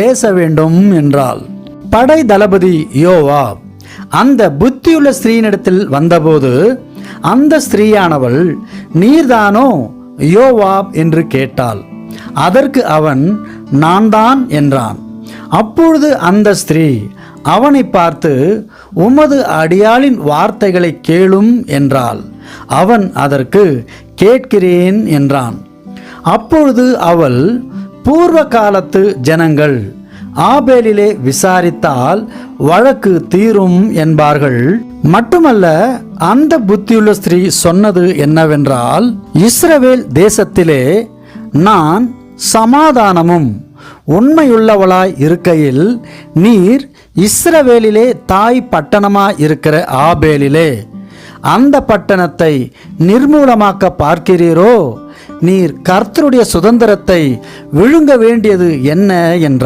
பேச வேண்டும் என்றாள். படை தளபதி யோவா அந்த புத்தியுள்ள ஸ்திரீனிடத்தில் வந்தபோது அந்த ஸ்திரீயானவள் நீர்தானோ யோவாப்? என்று கேட்டாள். அதற்கு அவன் நான் தான் என்றான். அப்பொழுது அந்த ஸ்திரீ அவனை பார்த்து உமது அடியாளின் வார்த்தைகளை கேளும் என்றாள். அவன் அதற்கு கேட்கிறேன் என்றான். அப்பொழுது அவள் பூர்வ காலத்து ஜனங்கள் ஆபேலிலே விசாரித்தால் வழக்கு தீரும் என்பார்கள். மட்டுமல்ல அந்த புத்தியுள்ள ஸ்திரீ சொன்னது என்னவென்றால் இஸ்ரவேல் தேசத்திலே நான் சமாதானமும் உண்மையுள்ளவளாய் இருக்கையில் நீர் இஸ்ரவேலிலே தாய் பட்டணமாய் இருக்கிற ஆபேலிலே. அந்த பட்டணத்தை நிர்மூலமாக்க பார்க்கிறீரோ? நீர் கர்த்தருடைய சுதந்திரத்தை விழுங்க வேண்டியது என்ன என்றார்.